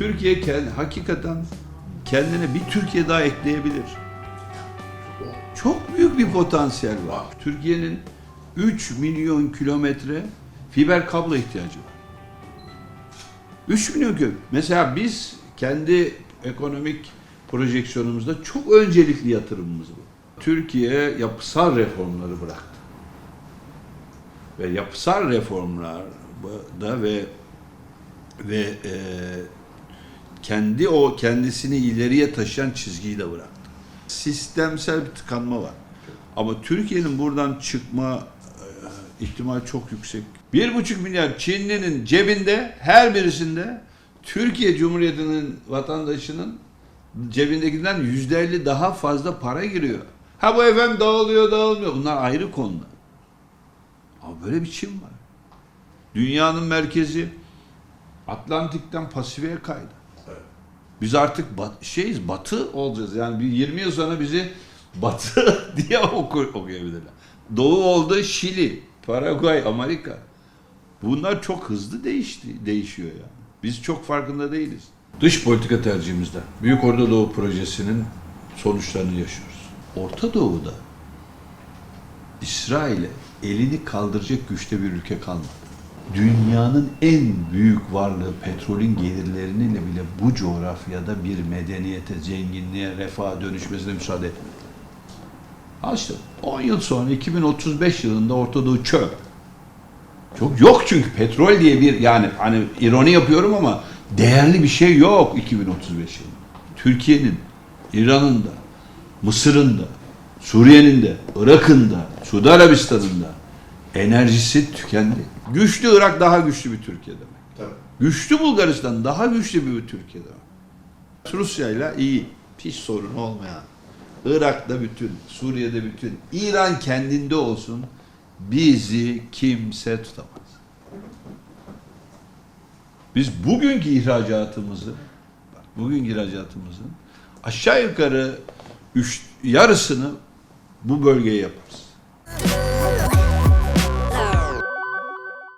Türkiye kend- hakikaten kendine bir Türkiye daha ekleyebilir. Çok büyük bir potansiyel var. Türkiye'nin 3 milyon kilometre fiber kablo ihtiyacı var. 3 milyon kilometre. Mesela biz kendi ekonomik projeksiyonumuzda çok öncelikli yatırımımız bu. Türkiye yapısal reformları bıraktı. Ve yapısal reformlarda ve ve e, kendi o kendisini ileriye taşıyan çizgiyi de bıraktı. Sistemsel bir tıkanma var. Ama Türkiye'nin buradan çıkma e, ihtimali çok yüksek. Bir buçuk milyar Çinlinin cebinde her birisinde Türkiye Cumhuriyeti'nin vatandaşının cebindekinden yüzde elli daha fazla para giriyor. Ha bu efendim dağılıyor dağılmıyor. Bunlar ayrı konular. Ama böyle bir Çin var. Dünyanın merkezi Atlantik'ten Pasifik'e kaydı. Biz artık bat, şeyiz, batı olacağız. Yani bir 20 yıl sonra bizi batı diye oku, okuyabilirler. Doğu oldu Şili, Paraguay, Amerika. Bunlar çok hızlı değişti, değişiyor yani. Biz çok farkında değiliz. Dış politika tercihimizde Büyük Orta Doğu Projesi'nin sonuçlarını yaşıyoruz. Orta Doğu'da İsrail'e elini kaldıracak güçte bir ülke kalmadı. Dünyanın en büyük varlığı petrolün gelirleriyle bile bu coğrafyada bir medeniyete, zenginliğe, refaha dönüşmesine müsaade. Ha işte 10 yıl sonra 2035 yılında Orta Doğu çöp. Çok yok çünkü petrol diye bir yani hani ironi yapıyorum ama değerli bir şey yok 2035 yılında. Türkiye'nin, İran'ın da, Mısır'ın da, Suriye'nin de, Irak'ın da, Suudi Arabistan'ın da enerjisi tükendi. Güçlü Irak daha güçlü bir Türkiye demek. Tabii. Güçlü Bulgaristan daha güçlü bir Türkiye demek. Rusya'yla iyi, hiç sorun olmayan. Irak'ta bütün, Suriye'de bütün, İran kendinde olsun bizi kimse tutamaz. Biz bugünkü ihracatımızı, bak bugünkü ihracatımızın aşağı yukarı üç, yarısını bu bölgeye yaparız.